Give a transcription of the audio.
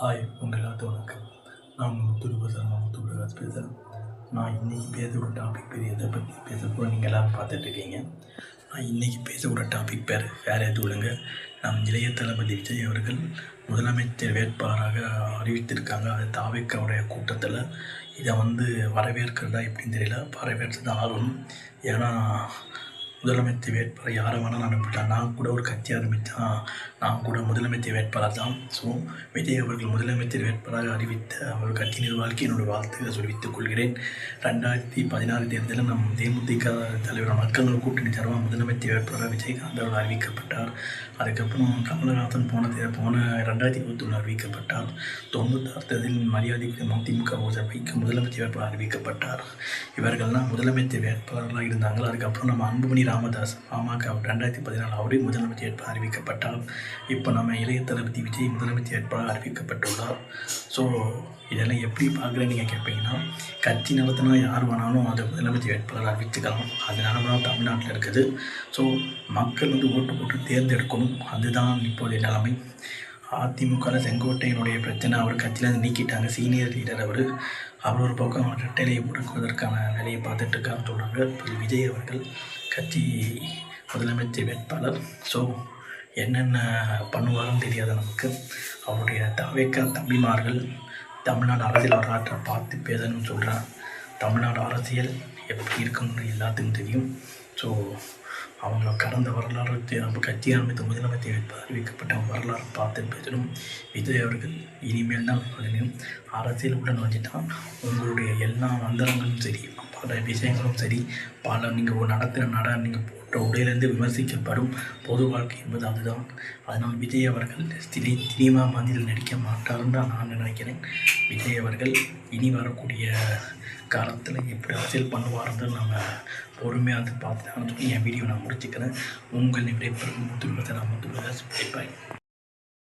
Hi உங்கள் எல்லாத்தையும் வணக்கம். நான் உங்கள் முத்துரு முத்து பிரகாஷ் பேசுகிறேன் நான் இன்றைக்கி பேசக்கூட டாபிக் பேர் எதை பற்றி பேச போகிறோம் நீங்கள் எல்லோரும் பார்த்துட்ருக்கீங்க நான் இன்றைக்கி பேசக்கூட டாபிக் பேர் வேறு எதுவும் விடுங்க நம் இளைய தளபதி விஜய் அவர்கள் முதலமைச்சர் வேட்பாளராக அறிவித்திருக்காங்க. அது தாவிக்கவுடைய கூட்டத்தில். இதை வந்து வரவேற்கிறதா எப்படின்னு தெரியல. வரவேற்று தான் ஆகணும் ஏன்னா முதலமைச்சர் வேட்பாளர் யாரை வேணாலும் அனுப்பிட்டான் நான் கூட ஒரு கட்சி ஆரம்பித்தான் நான் கூட முதலமைச்சர் வேட்பாளர் தான். ஸோ விஜய் அவர்கள் முதலமைச்சர் வேட்பாளராக அறிவித்த அவர் கட்சி நிர்வாகிக்கு என்னுடைய வாழ்த்துக்களை தெரிவித்துக் கொள்கிறேன். ரெண்டாயிரத்தி பதினாறு தேர்தலில் நம் தேமுதிக தலைவர் மக்கள் கூட்டணி சார்பாக முதலமைச்சர் வேட்பாளராக விஜயகாந்த் அவர்கள் அறிவிக்கப்பட்டார். அதுக்கப்புறம் கமலஹாசன் போன தே போன ரெண்டாயிரத்தி இருபத்தொன்று அறிவிக்கப்பட்டார். தொண்ணூத்தாறு தேர்தலில் மரியாதைக்குரிய மதிமுக வைக்க முதலமைச்சர் வேட்பாளர் அறிவிக்கப்பட்டார். இவர்கள்லாம் முதலமைச்சர் வேட்பாளர்களாக இருந்தாங்க அதுக்கப்புறம் நம்ம அன்புமணி ராமதாஸ் பாமக ரெண்டாயிரத்தி பதினாலு அவரே முதலமைச்சர் வேட்பாளர் அறிவிக்கப்பட்டார். இப்போ நம்ம இளைய தளபதி விஜய் முதலமைச்சர் வேட்பாளர் அறிவிக்கப்பட்டுள்ளார். ஸோ இதெல்லாம் எப்படி பார்க்குறேன்னு நீங்கள் கேட்பீங்கன்னா கட்சி நடத்தினா யார் வேணாலும் அதை முதலமைச்சர் வேட்பாளர் அறிவிச்சுக்கலாம். அது நிலமெல்லாம் தமிழ்நாட்டில் இருக்குது. ஸோ மக்கள் வந்து ஓட்டு போட்டு தேர்ந்தெடுக்கணும். அதுதான் இப்போதைய நிலைமை. அதிமுகவில் செங்கோட்டையினுடைய பிரச்சனை அவர் கட்சியிலேருந்து நீக்கிட்டாங்க. சீனியர் லீடர் அவர். அவர் ஒரு பக்கம் ரெட்டைலையை முடக்குவதற்கான வேலையை பார்த்துட்டு இருக்கான்னு சொல்கிறாங்க திரு. விஜய் அவர்கள் கட்சி முதலமைச்சர் வேட்பாளர். ஸோ என்னென்ன பண்ணுவாருன்னு தெரியாது நமக்கு? அவருடைய தவைக்க தம்பிமார்கள் தமிழ்நாடு அரசியல் வரலாற்றை பார்த்து பேசணும்னு சொல்கிறேன் தமிழ்நாடு அரசியல் எப்படி இருக்கணும்னு எல்லாத்துக்கும் தெரியும். ஸோ அவங்க கடந்த வரலாறு நம்ம கட்சி அமைத்த முதலமைச்சர் அறிவிக்கப்பட்ட வரலாறு பார்த்து பேசணும். விஜய் அவர்கள் இனிமேல் தான் சொல்லணும் அரசியல் உள்ள நுழைஞ்சிட்டான் உங்களுடைய எல்லா மந்திரங்களும் சரி பல விஷயங்களும் சரி பல நீங்கள் நடத்துகிற நட நீங்கள் உடையிலிருந்து விமர்சிக்கப்படும் பொது வாழ்க்கை என்பது அதுதான். அதனால் விஜய் அவர்கள் திரை சினிமா மந்திரில் நடிக்க மாட்டாருன்னு தான் நான் நினைக்கிறேன். விஜய் அவர்கள் இனி வரக்கூடிய காலத்தில் எப்படி அரசியல் பண்ணுவாருன்னு நம்ம பொறுமையாக வந்து பார்த்து சொல்லி என் வீடியோ நான் முடிச்சுக்கிறேன். உங்கள் விடைபெறும் முத்து முத்து நான் முத்து பாய்